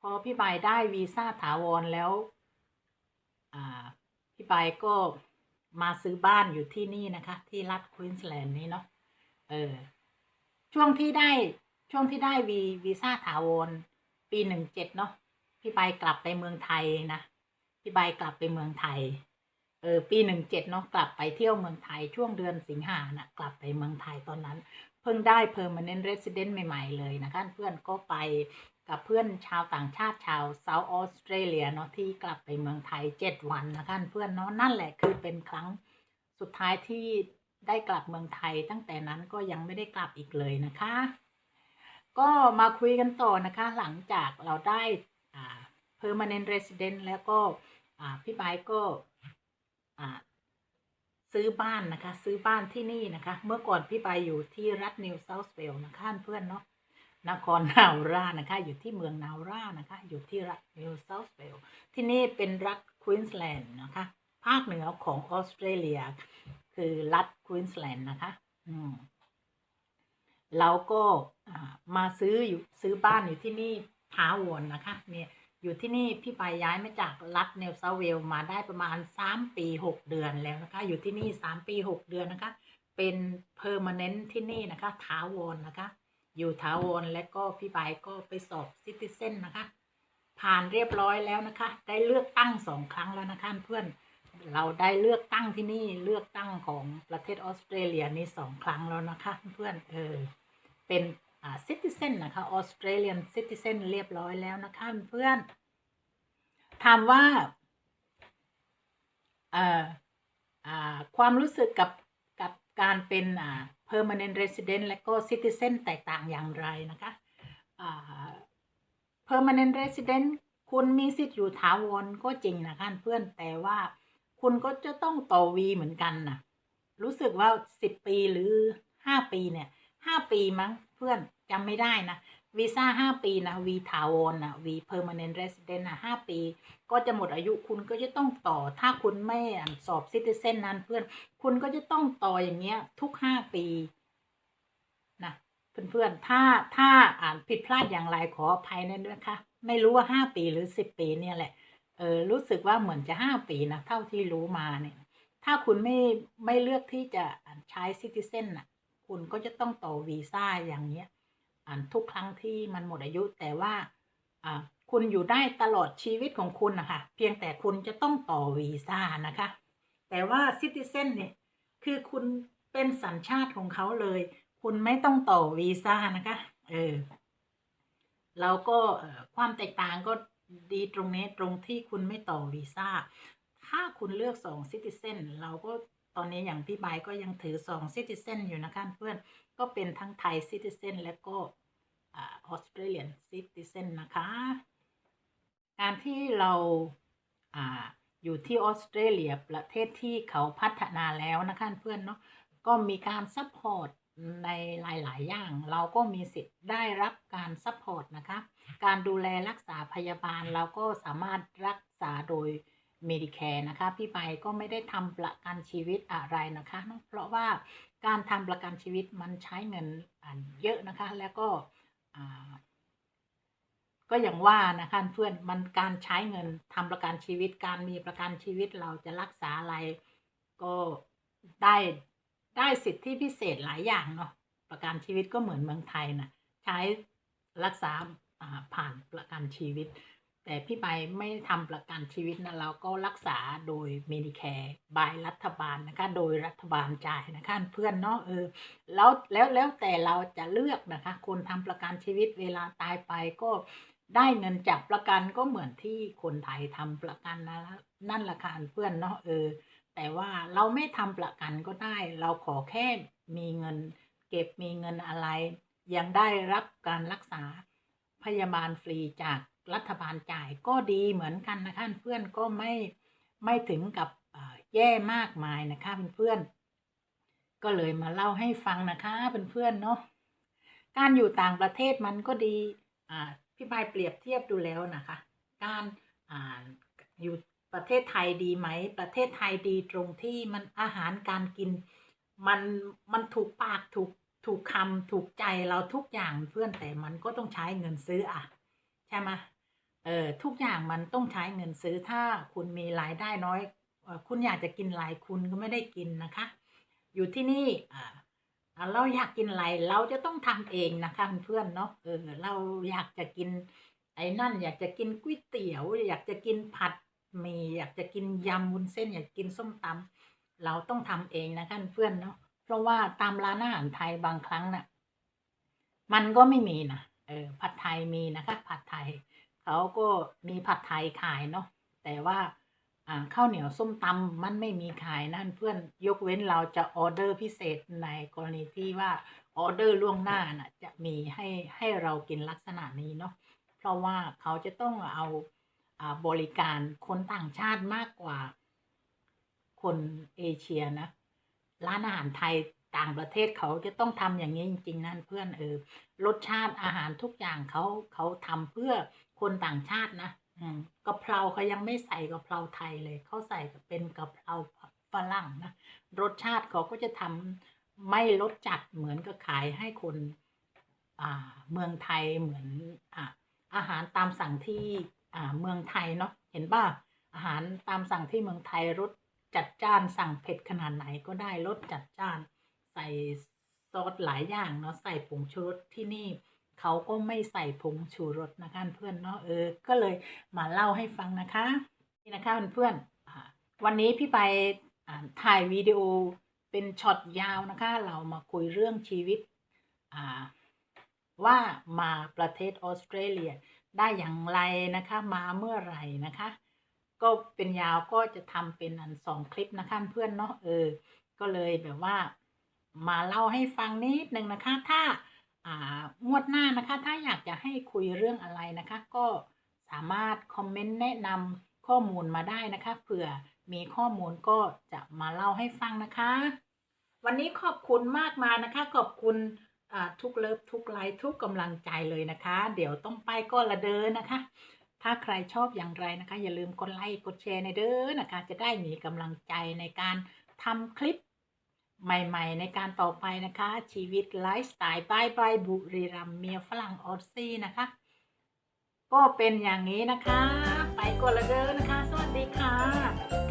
พอพี่ใบได้วีซ่าถาวรแล้วอ่าพี่ใบก็มาซื้อบ้านอยู่ที่นี่นะคะ ที่รัฐควีนสแลนด์นี้เนาะเออช่วงที่ได้ช่วงที่ได้วีวีซ่าถาวรปีหนึ่งเจ็ดเนาะพี่ใบกลับไปเมืองไทยนะพี่ใบกลับไปเมืองไทยเออปีหนึ่งเจ็ดเนาะกลับไปเที่ยวเมืองไทยช่วงเดือนสิงหานะกลับไปเมืองไทยตอนนั้น เพิ่งได้ permanent resident ใหม่ ๆ เลยนะคะเพื่อนก็ไป กับเพื่อนชาวต่างชาติชาวเซาท์ออสเตรเลียเนาะที่กลับไปเมืองไทยเจ็ดวันนะคะเพื่อนเนาะนั่นแหละคือเป็นครั้งสุดท้ายที่ได้กลับเมืองไทย ตั้งแต่นั้นก็ยังไม่ได้กลับอีกเลยนะคะ ก็มาคุยกันต่อนะคะ หลังจากเราได้อ่า permanent resident แล้วก็พี่ไบก็ซื้อบ้านนะคะ ซื้อบ้านที่นี่นะคะ เมื่อก่อนพี่ไปอยู่ที่รัฐนิวเซาท์เวลส์นะคะเพื่อนเนาะ นครนาวรานะคะ อยู่ที่เมืองนาวรานะคะ อยู่ที่รัฐนิวเซาท์เวลส์ที่นี่เป็นรัฐควีนสแลนด์นะคะ ภาคเหนือของออสเตรเลีย คือรัฐควีนสแลนด์นะคะอืมเราก็มาซื้ออยู่ซื้อบ้านอยู่ที่นี่ทาวรนะคะ เนี่ยอยู่ที่นี่พี่ไปย้ายมาจากรัฐเนวเซาเวลมาได้ประมาณสามปีหกเดือนแล้วนะคะ อยู่ที่นี่สามปีหกเดือนนะคะ เป็นเพอร์มานนที่นี่นะคะถาวรนะคะ อยู่ถาวรและก็พี่ใบก็ไปสอบซิติเซนนะคะ ผ่านเรียบร้อยแล้วนะคะ ได้เลือกตั้งสองครั้งแล้วนะคะเพื่อนเราได้เลือกตั้งที่นี่เลือกตั้งของประเทศออสเตรเลียนี่สองครั้งแล้วนะคะเพื่อนเออเป็นอ่าซิติเซนนะคะออสเตรเลียนซิติเซนเรียบร้อยแล้วนะคะเพื่อนถามว่าเอ่ออ่าความรู้สึกกับกับการเป็นอ่า permanent resident และก็ citizen แตกต่างอย่างไรนะคะอ่า permanent resident คุณมีสิทธิ์อยู่ถาวรก็จริงนะคะเพื่อนแต่ว่าคุณก็จะต้องต่อวีเหมือนกันนะรู้สึกว่าสิบปีหรือห้าปีเนี่ยห้าปีมั้งเพื่อนจำไม่ได้นะ วีซ่าห้าปีนะวีถาวรนะวีเพอร์มานนต์เรสเดนนะห้าปี ก็จะหมดอายุคุณก็จะต้องต่อ ถ้าคุณไม่อ่านสอบซิติเซนนั้นเพื่อน คุณก็จะต้องต่ออย่างเงี้ย ทุกห้าปีนะเพื่อนๆ ถ้าถ้าอ่านผิดพลาดอย่างไรขออภัยนั่นด้วยค่ะ ไม่รู้ว่าห้าปีหรือสิบปีเนี่ยแหละ เออรู้สึกว่าเหมือนจะห้าปีนะเท่าที่รู้มาเนี่ย ถ้าคุณไม่ไม่เลือกที่จะใช้ซิติเซนน่ะ คุณก็จะต้องต่อวีซ่าอย่างเงี้ย ทุกครั้งที่มันหมดอายุ แต่ว่าคุณอยู่ได้ตลอดชีวิตของคุณนะคะเพียงแต่คุณจะต้องต่อวีซ่านะคะ แต่ว่าซิติเซนเนี่ยคือคุณเป็นสัญชาติของเขาเลย คุณไม่ต้องต่อวีซ่านะคะ เออแล้วก็ความแตกต่างก็ดีตรงนี้ตรงที่คุณไม่ต่อวีซ่า ถ้าคุณเลือกสองซิติเซนเราก็ ตอนนี้อย่างพี่ใบายก็ยังถือสองซิติเซนอยู่นะคะเพื่อนก็เป็นทั้งไทยซิติเซนและก็ออสเตรเลียนซิติเซนนะคะ การที่เราอาอยู่ที่ออสเตรเลียประเทศที่เขาพัฒนาแล้วนะคะเพื่อนเนาะก็มีการซัพพอร์ตในหลาย ๆ อย่างเราก็มีสิทธิ์ได้รับการซัพพอร์ตนะคะ การดูแลรักษาพยาบาลเราก็สามารถรักษาโดย Medicare นะคะ พี่ไปก็ไม่ได้ทำประกันชีวิตอะไรนะคะเนะเพราะว่าการทำประกันชีวิตมันใช้เงินเยอะนะคะ แล้วก็ก็อย่างว่านะคะเพื่อนมันการใช้เงินทำประกันชีวิต การมีประกันชีวิตเราจะรักษาอะไร ก็ได้ได้สิทธิพิเศษหลายอย่างเนาะประกันชีวิตก็เหมือนเมืองไทยนะใช้รักษาผ่านประกันชีวิต แต่พี่ไปไม่ทำประกันชีวิตนะเราก็รักษาโดย Medicare บายรัฐบาลนะคะ โดยรัฐบาลจ่ายนะคะ เพื่อนเนาะเออแล้วแล้วแล้วแต่เราจะเลือกนะคะ คนทำประกันชีวิตเวลาตายไปก็ได้เงินจากประกันก็เหมือนที่คนไทยทำประกันนะนั่นละค่ะเพื่อนเนาะเออ แต่ว่าเราไม่ทำประกันก็ได้ เราขอแค่มีเงิน เก็บมีเงินอะไร ยังได้รับการรักษาพยาบาลฟรีจาก รัฐบาลจ่ายก็ดีเหมือนกันนะคะเพื่อนก็ไม่ไม่ถึงกับแย่มากมายนะคะเพื่อนๆก็เลยมาเล่าให้ฟังนะคะเพื่อนๆเนาะการอยู่ต่างประเทศมันก็ดีอ่าพี่บายเปรียบเทียบดูแล้วนะคะ การอ่าอยู่ประเทศไทยดีไหม ประเทศไทยดีตรงที่มันอาหารการกิน มันมันถูกปากถูกถูกคำถูกใจเราทุกอย่างเพื่อนแต่มันก็ต้องใช้เงินซื้ออะ ใช่ไหม เออทุกอย่างมันต้องใช้เงินซื้อถ้าคุณมีรายได้น้อยออคุณอยากจะกินอะไรคุณก็ไม่ได้กินนะคะ อยู่ที่นี่อ่าเราอยากกินอะไรเราจะต้องทำเองนะคะเพื่อนเนาะเออเราอยากจะกิน ไอ้นั่น อยากจะกินก๋วยเตี๋ยว อยากจะกินผัดหมี่อยากจะกินยำวุ้นเส้น อยากกินส้มตำเราต้องทำเองนะคะเพื่อนเนาะเพราะว่าตามร้านอาหารไทยบางครั้งน่ะมันก็ไม่มีนะเออผัดไทยมีนะคะ ผัดไทย เขาก็มีผัดไทยขายเนาะแต่ว่าข้าวเหนียวส้มตำมันไม่มีขายนั่นเพื่อนยกเว้นเราจะออเดอร์พิเศษในกรณีที่ว่าออเดอร์ล่วงหน้าน่ะจะมีให้ให้เรากินลักษณะนี้เนาะเพราะว่าเขาจะต้องเอาอ่าบริการคนต่างชาติมากกว่าคนเอเชียนะ ร้านอาหารไทย ต่างประเทศเขาจะต้องทำอย่างนี้จริง ๆ นั่นเพื่อนเออรสชาติอาหารทุกอย่างเขาเขาทำเพื่อคนต่างชาตินะอืมกะเพราเขายังไม่ใส่กะเพราไทยเลยเขาใส่เป็นกะเพราฝรั่งนะรสชาติเขาก็จะทำไม่รสจัดเหมือนกับขายให้คนอ่าเมืองไทยเหมือนอ่าอาหารตามสั่งที่อ่าเมืองไทยเนาะเห็นป่ะอาหารตามสั่งที่เมืองไทยรสจัดจ้านสั่งเผ็ดขนาดไหนก็ได้รสจัดจ้าน ส่ซอสหลายอย่างเนาะใส่ผงชูรสที่นี่เขาก็ไม่ใส่ผงชูรสนะคะเพื่อนเนาะเออ ก็เลยมาเล่าให้ฟังนะคะ นี่นะคะเพื่อนๆวันนี้พี่ไปถ่ายวิดีโอเป็นช็อตยาวนะคะ เรามาคุยเรื่องชีวิตว่ามาประเทศออสเตรเลียได้อย่างไรนะคะ มาเมื่อไหร่นะคะ ก็เป็นยาวก็จะทำเป็นอันสองคลิปนะคะเพื่อนเนาะเออ ก็เลยแบบว่า มาเล่าให้ฟังนิดนึงนะคะ ถ้าอ่างวดหน้านะคะ ถ้าอยากจะให้คุยเรื่องอะไรนะคะ ก็สามารถคอมเมนต์แนะนำข้อมูลมาได้นะคะเผื่อมีข้อมูลก็จะมาเล่าให้ฟังนะคะ วันนี้ขอบคุณมากมานะคะ ขอบคุณอ่าทุกเลิฟทุกไลค์ทุกกำลังใจเลยนะคะ เดี๋ยวต้องไปก็ละเดินนะคะ ถ้าใครชอบอย่างไรนะคะ อย่าลืมกดไลค์กดแชร์ในเด้อนะคะ จะได้มีกำลังใจในการทำคลิป ใหม่ ๆ ในการต่อไปนะคะ ชีวิตไลฟ์สไตล์บายบายบุรีรัมย์เมียฝรั่งออสซี่นะคะ ก็เป็นอย่างนี้นะคะ ไปก่อนละเด้อนะคะ สวัสดีค่ะ